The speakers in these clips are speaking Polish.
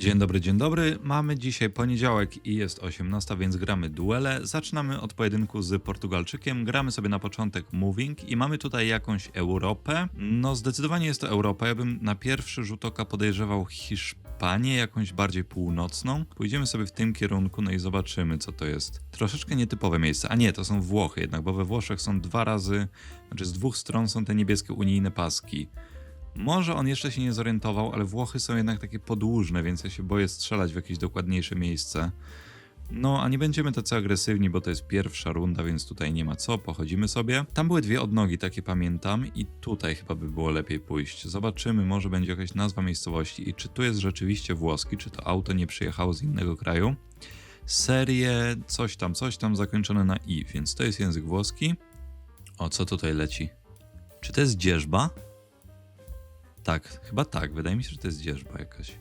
Dzień dobry, dzień dobry. Mamy dzisiaj poniedziałek i jest 18, więc gramy duele. Zaczynamy od pojedynku z Portugalczykiem. Gramy sobie na początek moving i mamy tutaj jakąś Europę. No zdecydowanie jest to Europa. Ja bym na pierwszy rzut oka podejrzewał Hiszpanię, jakąś bardziej północną. Pójdziemy sobie w tym kierunku, no i zobaczymy co to jest. Troszeczkę nietypowe miejsce. A nie, to są Włochy jednak, bo we Włoszech są dwa razy, znaczy z dwóch stron są te niebieskie unijne paski. Może on jeszcze się nie zorientował, ale Włochy są jednak takie podłużne, więc ja się boję strzelać w jakieś dokładniejsze miejsce. No, a nie będziemy tacy agresywni, bo to jest pierwsza runda, więc tutaj nie ma co, pochodzimy sobie. Tam były dwie odnogi, takie pamiętam, i tutaj chyba by było lepiej pójść. Zobaczymy, może będzie jakaś nazwa miejscowości i czy tu jest rzeczywiście włoski, czy to auto nie przyjechało z innego kraju. Serię, coś tam, coś tam zakończone na i, więc to jest język włoski. O, co tutaj leci? Czy to jest dzierżba? Tak, chyba tak. Wydaje mi się, że to jest dzierżba jakaś.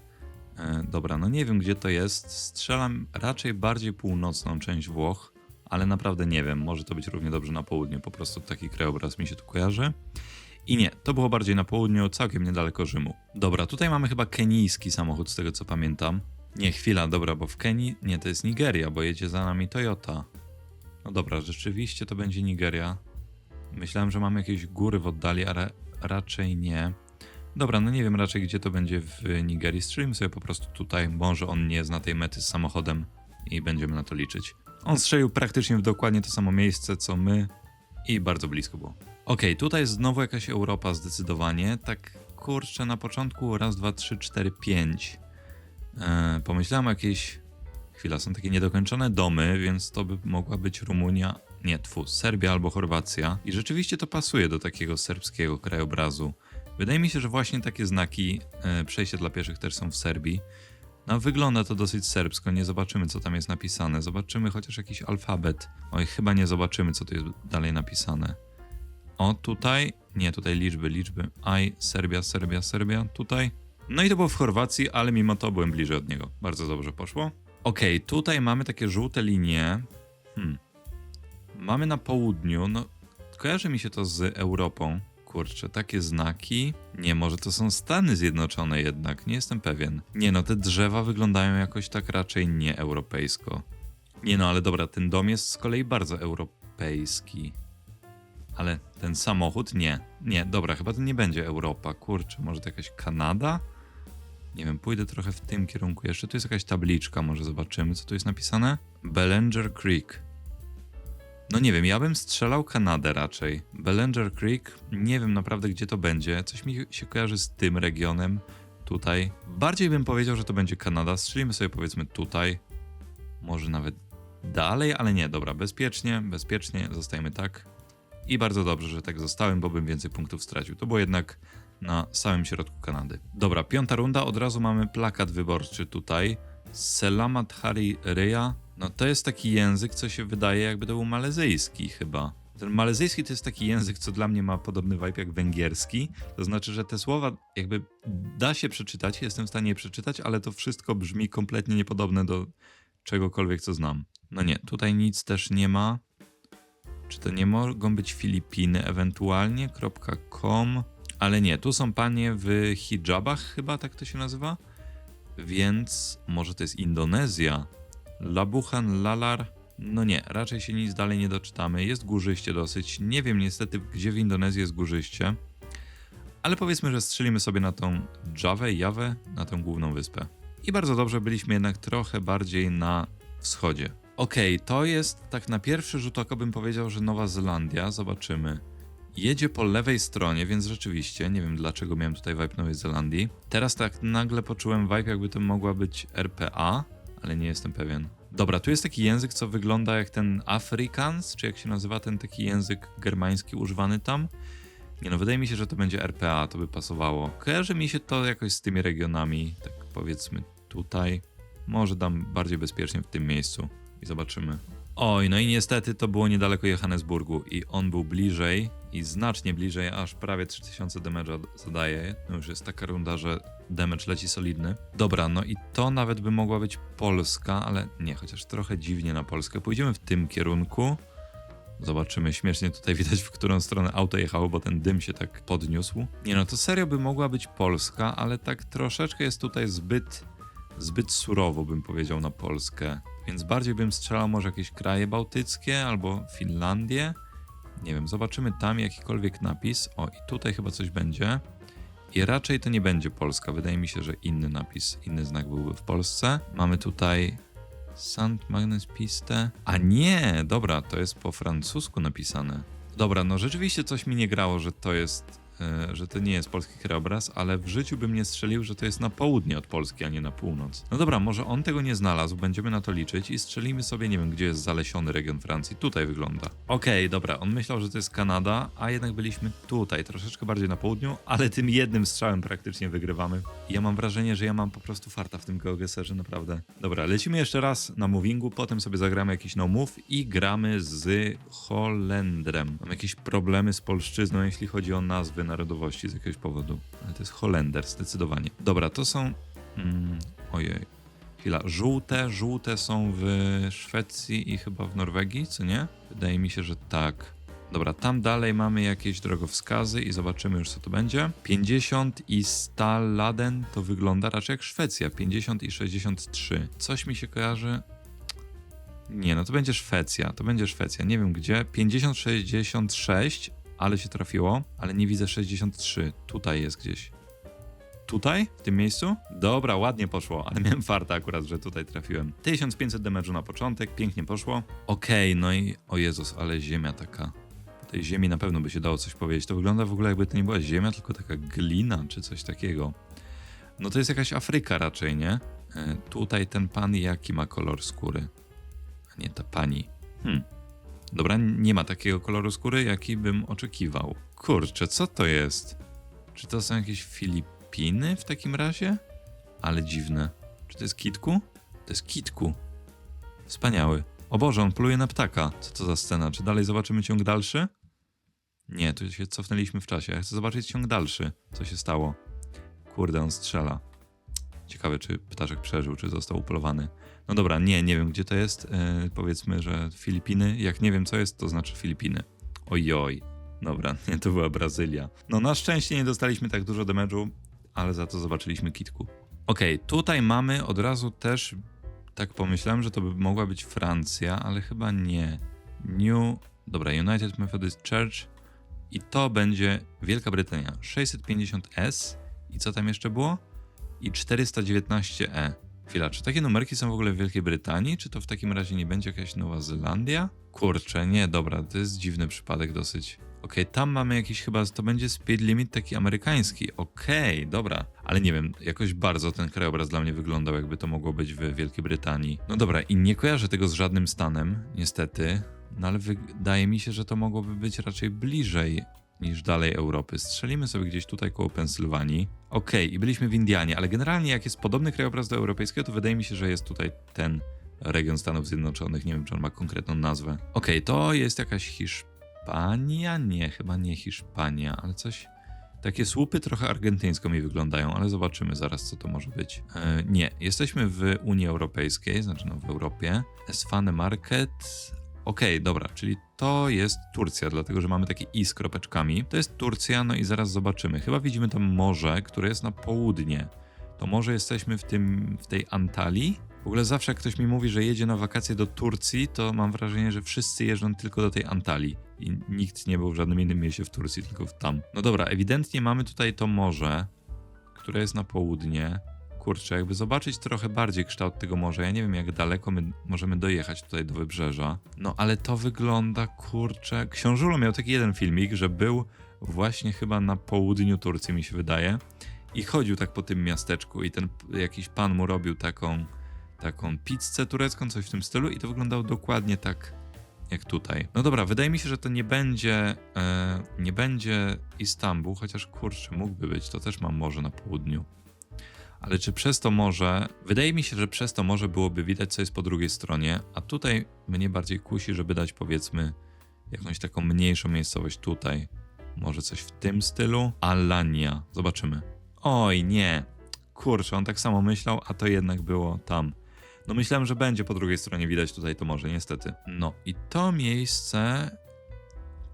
E, dobra, no nie wiem gdzie to jest. Strzelam raczej bardziej północną część Włoch, ale naprawdę nie wiem. Może to być równie dobrze na południu. Po prostu taki krajobraz mi się tu kojarzy. I nie, to było bardziej na południu, całkiem niedaleko Rzymu. Dobra, tutaj mamy chyba kenijski samochód, z tego co pamiętam. Nie, chwila, dobra, bo w Kenii. Nie, to jest Nigeria, bo jedzie za nami Toyota. No dobra, rzeczywiście to będzie Nigeria. Myślałem, że mamy jakieś góry w oddali, ale raczej nie. Dobra, no nie wiem raczej gdzie to będzie w Nigerii. Strzelimy sobie po prostu tutaj. Może on nie zna tej mety z samochodem i będziemy na to liczyć. On strzelił praktycznie w dokładnie to samo miejsce co my i bardzo blisko było. Okej, tutaj jest znowu jakaś Europa zdecydowanie. Tak kurczę, na początku raz, dwa, trzy, cztery, pięć. Eee, pomyślałem jakieś... Chwila, są takie niedokończone domy, więc to by mogła być Rumunia, nie, tfu, Serbia albo Chorwacja. I rzeczywiście to pasuje do takiego serbskiego krajobrazu. Wydaje mi się, że właśnie takie znaki e, przejścia dla pieszych też są w Serbii. No, wygląda to dosyć serbsko, nie zobaczymy co tam jest napisane. Zobaczymy chociaż jakiś alfabet. Oj, chyba nie zobaczymy co tu jest dalej napisane. O, tutaj, nie, tutaj liczby, liczby. Aj, Serbia, Serbia, Serbia, tutaj. No i to było w Chorwacji, ale mimo to byłem bliżej od niego. Bardzo dobrze poszło. Okej, tutaj mamy takie żółte linie. Hmm. Mamy na południu, no kojarzy mi się to z Europą. Kurczę, takie znaki. Nie, może to są Stany Zjednoczone jednak, nie jestem pewien. Nie no, te drzewa wyglądają jakoś tak raczej nie europejsko. Nie no, ale dobra, ten dom jest z kolei bardzo europejski. Ale ten samochód nie. Nie, dobra, chyba to nie będzie Europa. Kurczę, może to jakaś Kanada? Nie wiem, pójdę trochę w tym kierunku jeszcze. Tu jest jakaś tabliczka, może zobaczymy, co tu jest napisane. Bellenger Creek. No nie wiem, ja bym strzelał Kanadę raczej. Bellenger Creek, nie wiem naprawdę gdzie to będzie. Coś mi się kojarzy z tym regionem tutaj. Bardziej bym powiedział, że to będzie Kanada. Strzelimy sobie powiedzmy tutaj. Może nawet dalej, ale nie, dobra, bezpiecznie, bezpiecznie, zostajemy tak. I bardzo dobrze, że tak zostałem, bo bym więcej punktów stracił. To było jednak na samym środku Kanady. Dobra, piąta runda, od razu mamy plakat wyborczy tutaj. Selamat Hari Ryja. No to jest taki język, co się wydaje jakby to był malezyjski chyba. Ten malezyjski to jest taki język, co dla mnie ma podobny vibe jak węgierski. To znaczy, że te słowa jakby da się przeczytać, jestem w stanie je przeczytać, ale to wszystko brzmi kompletnie niepodobne do czegokolwiek, co znam. No nie, tutaj nic też nie ma. Czy to nie mogą być Filipiny ewentualnie? .com. Ale nie, tu są panie w hijabach chyba, tak to się nazywa. Więc może to jest Indonezja. Labuhan, Lalar. No nie, raczej się nic dalej nie doczytamy. Jest górzyście dosyć. Nie wiem niestety, gdzie w Indonezji jest górzyście. Ale powiedzmy, że strzelimy sobie na tą Javę, Jawę, na tą główną wyspę. I bardzo dobrze byliśmy jednak trochę bardziej na wschodzie. Okej, to jest tak na pierwszy rzut oka bym powiedział, że Nowa Zelandia. Zobaczymy. Jedzie po lewej stronie, więc rzeczywiście, nie wiem dlaczego miałem tutaj vibe Nowej Zelandii. Teraz tak nagle poczułem vibe, jakby to mogła być RPA, ale nie jestem pewien. Dobra, tu jest taki język, co wygląda jak ten Afrikaans, czy jak się nazywa ten taki język germański używany tam. Nie no, wydaje mi się, że to będzie RPA, to by pasowało. Kojarzy mi się to jakoś z tymi regionami, tak powiedzmy tutaj. Może dam bardziej bezpiecznie w tym miejscu i zobaczymy. Oj, no i niestety to było niedaleko Johannesburgu i on był bliżej i znacznie bliżej, aż prawie 3000 damage'a zadaje. No już jest taka runda, że damage leci solidny. Dobra, no i to nawet by mogła być Polska, ale nie, chociaż trochę dziwnie na Polskę. Pójdziemy w tym kierunku. Zobaczymy, śmiesznie tutaj widać, w którą stronę auto jechało, bo ten dym się tak podniósł. Nie no, to serio by mogła być Polska, ale tak troszeczkę jest tutaj zbyt zbyt surowo, bym powiedział, na Polskę. Więc bardziej bym strzelał może jakieś kraje bałtyckie albo Finlandię. Nie wiem, zobaczymy tam jakikolwiek napis. O, i tutaj chyba coś będzie. I raczej to nie będzie Polska. Wydaje mi się, że inny napis, inny znak byłby w Polsce. Mamy tutaj St. Magnus Piste. A nie, dobra, to jest po francusku napisane. Dobra, no rzeczywiście coś mi nie grało, że to jest, że to nie jest polski krajobraz, ale w życiu bym nie strzelił, że to jest na południe od Polski, a nie na północ. No dobra, może on tego nie znalazł, będziemy na to liczyć i strzelimy sobie, nie wiem, gdzie jest zalesiony region Francji. Tutaj wygląda. Okej, dobra, on myślał, że to jest Kanada, a jednak byliśmy tutaj, troszeczkę bardziej na południu, ale tym jednym strzałem praktycznie wygrywamy. Ja mam wrażenie, że ja mam po prostu farta w tym geogeserze, naprawdę. Dobra, lecimy jeszcze raz na movingu, potem sobie zagramy jakiś no move i gramy z Holendrem. Mam jakieś problemy z polszczyzną, jeśli chodzi o nazwy narodowości z jakiegoś powodu. Ale to jest Holender, zdecydowanie. Dobra, to są... Mm, ojej. Chwila, żółte, żółte są w Szwecji i chyba w Norwegii, co nie? Wydaje mi się, że tak. Dobra, tam dalej mamy jakieś drogowskazy i zobaczymy już co to będzie. 50 i Staladen to wygląda raczej jak Szwecja. 50 i 63. Coś mi się kojarzy. Nie, no to będzie Szwecja. To będzie Szwecja. Nie wiem gdzie. 50, 66, ale się trafiło, ale nie widzę 63. Tutaj jest gdzieś. Tutaj? W tym miejscu? Dobra, ładnie poszło, ale miałem farta akurat, że tutaj trafiłem. 1500 damage'u na początek, pięknie poszło. Okej, no i o Jezus, ale ziemia taka. Po tej ziemi na pewno by się dało coś powiedzieć. To wygląda w ogóle jakby to nie była ziemia, tylko taka glina czy coś takiego. No to jest jakaś Afryka raczej, nie? E, tutaj ten pan jaki ma kolor skóry? A nie ta pani. Hmm. Dobra, nie ma takiego koloru skóry, jaki bym oczekiwał. Kurczę, co to jest? Czy to są jakieś Filipiny w takim razie? Ale dziwne. Czy to jest kitku? To jest kitku. Wspaniały. O Boże, on pluje na ptaka. Co to za scena? Czy dalej zobaczymy ciąg dalszy? Nie, tu się cofnęliśmy w czasie. Ja chcę zobaczyć ciąg dalszy. Co się stało? Kurde, on strzela. Ciekawe, czy ptaszek przeżył, czy został upolowany. No dobra, nie, nie wiem, gdzie to jest. Yy, powiedzmy, że Filipiny. Jak nie wiem, co jest, to znaczy Filipiny. Ojoj. Dobra, nie, to była Brazylia. No na szczęście nie dostaliśmy tak dużo damage'u, ale za to zobaczyliśmy kitku. Okej, tutaj mamy od razu też, tak pomyślałem, że to by mogła być Francja, ale chyba nie. New, dobra, United Methodist Church i to będzie Wielka Brytania. 650S i co tam jeszcze było? I 419E. Chwila, czy takie numerki są w ogóle w Wielkiej Brytanii? Czy to w takim razie nie będzie jakaś Nowa Zelandia? Kurczę, nie, dobra, to jest dziwny przypadek dosyć. Okej, tam mamy jakiś chyba, to będzie speed limit taki amerykański. Okej, dobra. Ale nie wiem, jakoś bardzo ten krajobraz dla mnie wyglądał, jakby to mogło być w Wielkiej Brytanii. No dobra, i nie kojarzę tego z żadnym stanem, niestety. No ale wydaje mi się, że to mogłoby być raczej bliżej niż dalej Europy. Strzelimy sobie gdzieś tutaj koło Pensylwanii. Okej, i byliśmy w Indianie, ale generalnie jak jest podobny krajobraz do europejskiego, to wydaje mi się, że jest tutaj ten region Stanów Zjednoczonych. Nie wiem, czy on ma konkretną nazwę. Okej, to jest jakaś Hiszpania? Nie, chyba nie Hiszpania, ale coś... Takie słupy trochę argentyńsko mi wyglądają, ale zobaczymy zaraz, co to może być. E, nie, jesteśmy w Unii Europejskiej, znaczy no w Europie. Esfane Market. Okej, dobra, czyli to jest Turcja, dlatego że mamy takie i z kropeczkami. To jest Turcja, no i zaraz zobaczymy. Chyba widzimy tam morze, które jest na południe. To może jesteśmy w, tym, w tej Antalii? W ogóle zawsze jak ktoś mi mówi, że jedzie na wakacje do Turcji, to mam wrażenie, że wszyscy jeżdżą tylko do tej Antalii. I nikt nie był w żadnym innym mieście w Turcji, tylko tam. No dobra, ewidentnie mamy tutaj to morze, które jest na południe. Kurczę, jakby zobaczyć trochę bardziej kształt tego morza. Ja nie wiem, jak daleko my możemy dojechać tutaj do wybrzeża. No ale to wygląda, kurczę. Książulo miał taki jeden filmik, że był właśnie chyba na południu Turcji, mi się wydaje. I chodził tak po tym miasteczku i ten jakiś pan mu robił taką, taką pizzę turecką, coś w tym stylu i to wyglądało dokładnie tak jak tutaj. No dobra, wydaje mi się, że to nie będzie, e, nie będzie Istanbul, chociaż kurczę, mógłby być, to też mam morze na południu. Ale czy przez to morze, wydaje mi się, że przez to morze byłoby widać, co jest po drugiej stronie, a tutaj mnie bardziej kusi, żeby dać powiedzmy jakąś taką mniejszą miejscowość tutaj. Może coś w tym stylu? Alania. Zobaczymy. Oj, nie. Kurczę, on tak samo myślał, a to jednak było tam. No myślałem, że będzie po drugiej stronie widać tutaj to morze, niestety. No i to miejsce...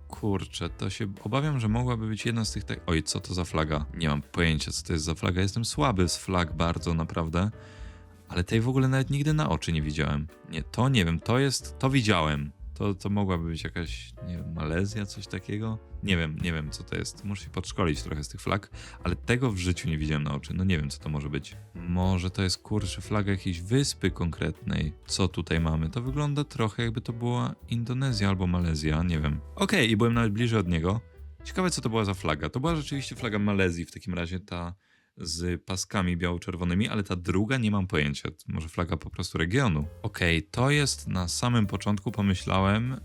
Kurczę, to się obawiam, że mogłaby być jedna z tych... Tak... Oj, co to za flaga? Nie mam pojęcia, co to jest za flaga. Jestem słaby z flag bardzo, naprawdę. Ale tej w ogóle nawet nigdy na oczy nie widziałem. Nie, to nie wiem, to jest, to widziałem. To, to mogłaby być jakaś, nie wiem, Malezja, coś takiego? Nie wiem, nie wiem co to jest. Muszę się podszkolić trochę z tych flag, ale tego w życiu nie widziałem na oczy. No nie wiem co to może być. Może to jest kurczę flaga jakiejś wyspy konkretnej. Co tutaj mamy? To wygląda trochę jakby to była Indonezja albo Malezja, nie wiem. Okej, i byłem nawet bliżej od niego. Ciekawe co to była za flaga. To była rzeczywiście flaga Malezji, w takim razie ta z paskami biało-czerwonymi, ale ta druga nie mam pojęcia. Może flaga po prostu regionu. Okej, to jest na samym początku pomyślałem,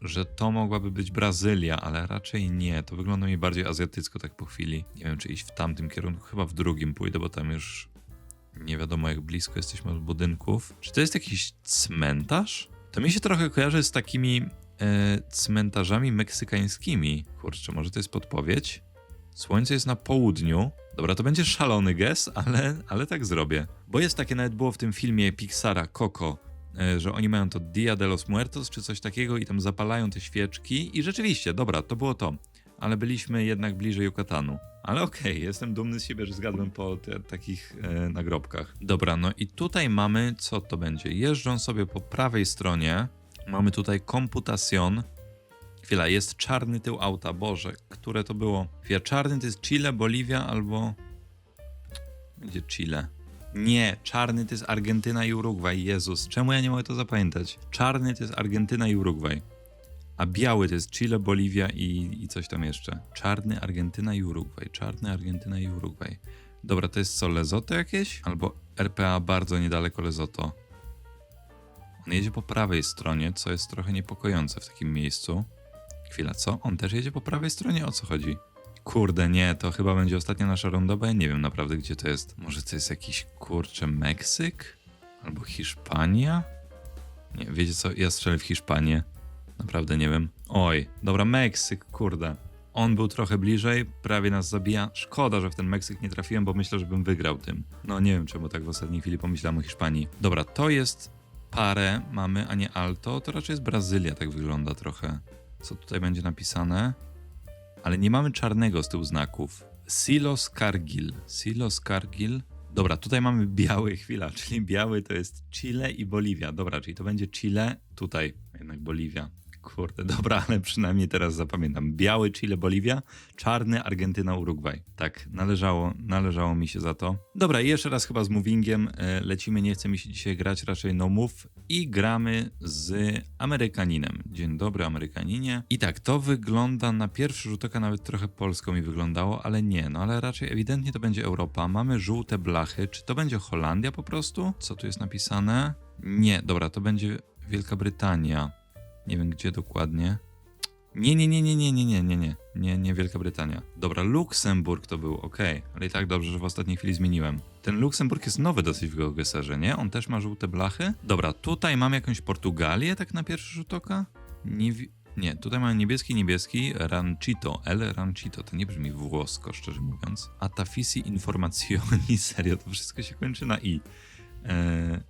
że to mogłaby być Brazylia, ale raczej nie. To wygląda mi bardziej azjatycko tak po chwili. Nie wiem, czy iść w tamtym kierunku. Chyba w drugim pójdę, bo tam już nie wiadomo jak blisko jesteśmy od budynków. Czy to jest jakiś cmentarz? To mi się trochę kojarzy z takimi e, cmentarzami meksykańskimi. Kurczę, może to jest podpowiedź? Słońce jest na południu. Dobra, to będzie szalony gest, ale, ale tak zrobię. Bo jest takie, nawet było w tym filmie Pixara Coco, e, że oni mają to Dia de los Muertos czy coś takiego i tam zapalają te świeczki i rzeczywiście, dobra, to było to. Ale byliśmy jednak bliżej Yucatanu. Ale okej, jestem dumny z siebie, że zgadłem po te, takich e, nagrobkach. Dobra, no i tutaj mamy, co to będzie? Jeżdżą sobie po prawej stronie. Mamy tutaj komputacjon. Chwila, jest czarny tył auta. Boże, które to było? Chwila, czarny to jest Chile, Boliwia albo... Gdzie Chile? Nie, czarny to jest Argentyna i Urugwaj. Jezus, czemu ja nie mogę to zapamiętać? Czarny to jest Argentyna i Urugwaj. A biały to jest Chile, Boliwia i, i coś tam jeszcze. Czarny, Argentyna i Urugwaj. Czarny, Argentyna i Urugwaj. Dobra, to jest co, Lesoto jakieś? Albo RPA bardzo niedaleko Lesoto. On jedzie po prawej stronie, co jest trochę niepokojące w takim miejscu. Chwila, co? On też jedzie po prawej stronie? O co chodzi? Kurde, nie, to chyba będzie ostatnia nasza runda, bo ja nie wiem naprawdę, gdzie to jest. Może to jest jakiś, kurczę, Meksyk? Albo Hiszpania? Nie, wiecie co? Ja strzelę w Hiszpanię. Naprawdę nie wiem. Oj, dobra, Meksyk, kurde. On był trochę bliżej, prawie nas zabija. Szkoda, że w ten Meksyk nie trafiłem, bo myślę, że bym wygrał tym. No nie wiem, czemu tak w ostatniej chwili pomyślałem o Hiszpanii. Dobra, to jest parę mamy, a nie alto. To raczej jest Brazylia, tak wygląda trochę. Co tutaj będzie napisane? Ale nie mamy czarnego z tyłu znaków. Silos Cargill. Silos Cargill. Dobra, tutaj mamy biały, chwila, czyli biały to jest Chile i Boliwia. Dobra, czyli to będzie Chile, tutaj jednak Boliwia. Kurde, dobra, ale przynajmniej teraz zapamiętam. Biały Chile, Boliwia, czarny Argentyna, Urugwaj. Tak, należało, należało mi się za to. Dobra, jeszcze raz chyba z movingiem e, lecimy, nie chce mi się dzisiaj grać, raczej no move i gramy z Amerykaninem. Dzień dobry Amerykaninie. I tak, to wygląda na pierwszy rzut oka nawet trochę polsko mi wyglądało, ale nie, no ale raczej ewidentnie to będzie Europa. Mamy żółte blachy, czy to będzie Holandia po prostu? Co tu jest napisane? Nie, dobra, to będzie Wielka Brytania. Nie wiem gdzie dokładnie. Nie, nie, nie, nie, nie, nie, nie, nie, nie, nie, nie Wielka Brytania. Dobra, Luksemburg to był, okej, ale i tak dobrze, że w ostatniej chwili zmieniłem. Ten Luksemburg jest nowy dosyć w GeoGuessrze, nie? On też ma żółte blachy. Dobra, tutaj mam jakąś Portugalię, tak na pierwszy rzut oka? Nie, nie, tutaj mamy niebieski, niebieski, Ranchito, El Ranchito, to nie brzmi włosko, szczerze mówiąc. Atafisi Informazioni, serio, to wszystko się kończy na i. Eee,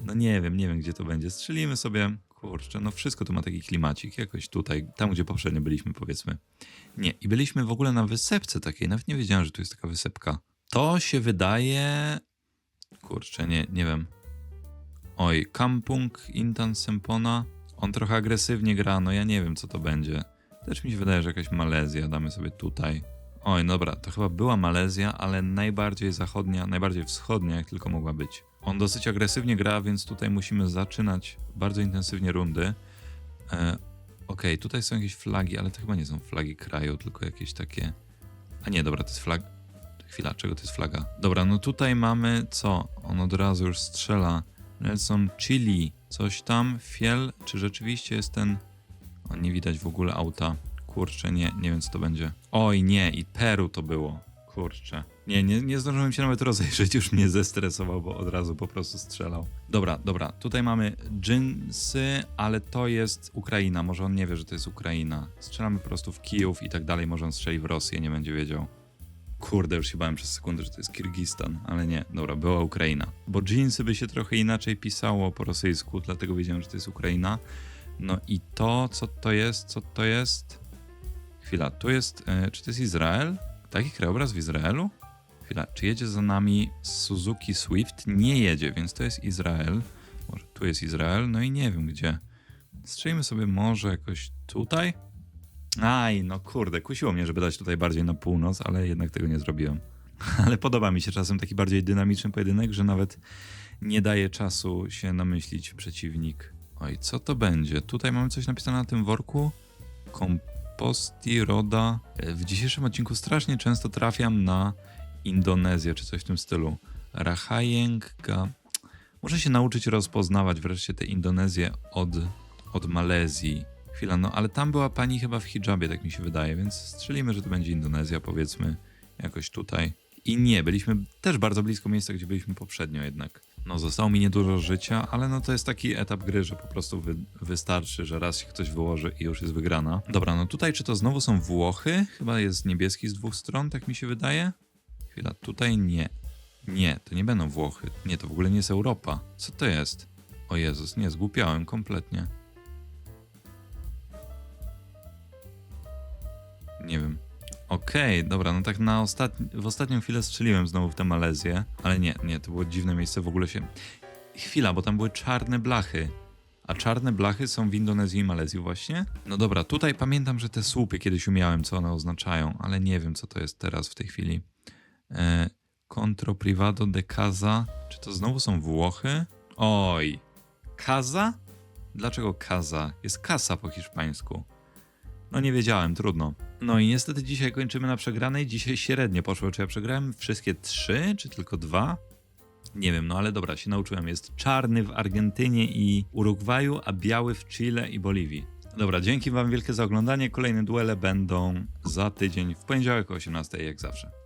no nie wiem, nie wiem gdzie to będzie. Strzelimy sobie. Kurczę, no wszystko tu ma taki klimacik, jakoś tutaj, tam gdzie poprzednio byliśmy, powiedzmy. Nie, i byliśmy w ogóle na wysepce takiej, nawet nie wiedziałem, że tu jest taka wysepka. To się wydaje... Kurczę, nie, nie wiem. Oj, Kampung Intan Sempona. On trochę agresywnie gra, no ja nie wiem, co to będzie. Też mi się wydaje, że jakaś Malezja, damy sobie tutaj. Oj, dobra, to chyba była Malezja, ale najbardziej zachodnia, najbardziej wschodnia, jak tylko mogła być. On dosyć agresywnie gra, więc tutaj musimy zaczynać bardzo intensywnie rundy. E, Okej, tutaj są jakieś flagi, ale to chyba nie są flagi kraju, tylko jakieś takie. A nie, dobra, to jest flag. Chwila, czego to jest flaga? Dobra, no tutaj mamy co? On od razu już strzela. Nelson Chili, coś tam, Fiel, czy rzeczywiście jest ten. O, nie widać w ogóle auta. Kurczę, nie, nie wiem co to będzie. Oj, nie, i Peru to było. Kurczę. Nie, nie, nie zdążyłem się nawet rozejrzeć, już mnie zestresował, bo od razu po prostu strzelał. Dobra, dobra, tutaj mamy dżinsy, ale to jest Ukraina, może on nie wie, że to jest Ukraina. Strzelamy po prostu w Kijów i tak dalej, może on strzeli w Rosję, nie będzie wiedział. Kurde, już się bałem przez sekundę, że to jest Kirgistan, ale nie, dobra, była Ukraina. Bo dżinsy by się trochę inaczej pisało po rosyjsku, dlatego wiedziałem, że to jest Ukraina. No i to, co to jest, co to jest? Chwila, tu jest, e, czy to jest Izrael? Taki krajobraz w Izraelu? Czy jedzie za nami Suzuki Swift? Nie jedzie, więc to jest Izrael. Może tu jest Izrael, no i nie wiem gdzie. Strzelimy sobie może jakoś tutaj? Aj, no kurde, kusiło mnie, żeby dać tutaj bardziej na północ, ale jednak tego nie zrobiłem. Ale podoba mi się czasem taki bardziej dynamiczny pojedynek, że nawet nie daje czasu się namyślić przeciwnik. Oj, co to będzie? Tutaj mamy coś napisane na tym worku. Komposti, Roda. E, W dzisiejszym odcinku strasznie często trafiam na Indonezję, czy coś w tym stylu. Rahayengga. Muszę się nauczyć rozpoznawać wreszcie te Indonezję od, od Malezji. Chwila, no ale tam była pani chyba w hijabie, tak mi się wydaje, więc strzelimy, że to będzie Indonezja, powiedzmy, jakoś tutaj. I nie, byliśmy też bardzo blisko miejsca, gdzie byliśmy poprzednio jednak. No, zostało mi niedużo życia, ale no to jest taki etap gry, że po prostu wy, wystarczy, że raz się ktoś wyłoży i już jest wygrana. Dobra, no tutaj czy to znowu są Włochy? Chyba jest niebieski z dwóch stron, tak mi się wydaje. Chwila, tutaj nie. Nie, to nie będą Włochy. Nie, to w ogóle nie jest Europa. Co to jest? O Jezus, nie, zgłupiałem kompletnie. Nie wiem. Okej, dobra, no tak na ostatni, w ostatnią chwilę strzeliłem znowu w tę Malezję, ale nie, nie, to było dziwne miejsce, w ogóle się... Chwila, bo tam były czarne blachy. A czarne blachy są w Indonezji i Malezji właśnie? No dobra, tutaj pamiętam, że te słupy kiedyś umiałem, co one oznaczają, ale nie wiem, co to jest teraz w tej chwili. E, Contro Privado de Casa. Czy to znowu są Włochy? Oj. Casa? Dlaczego Casa? Jest kasa po hiszpańsku. No nie wiedziałem, trudno. No i niestety dzisiaj kończymy na przegranej. Dzisiaj średnio poszło, czy ja przegrałem wszystkie trzy, czy tylko dwa? Nie wiem, no ale dobra, się nauczyłem. Jest czarny w Argentynie i Urugwaju, a biały w Chile i Boliwii. Dobra, dzięki wam wielkie za oglądanie. Kolejne duele będą za tydzień w poniedziałek o 18 jak zawsze.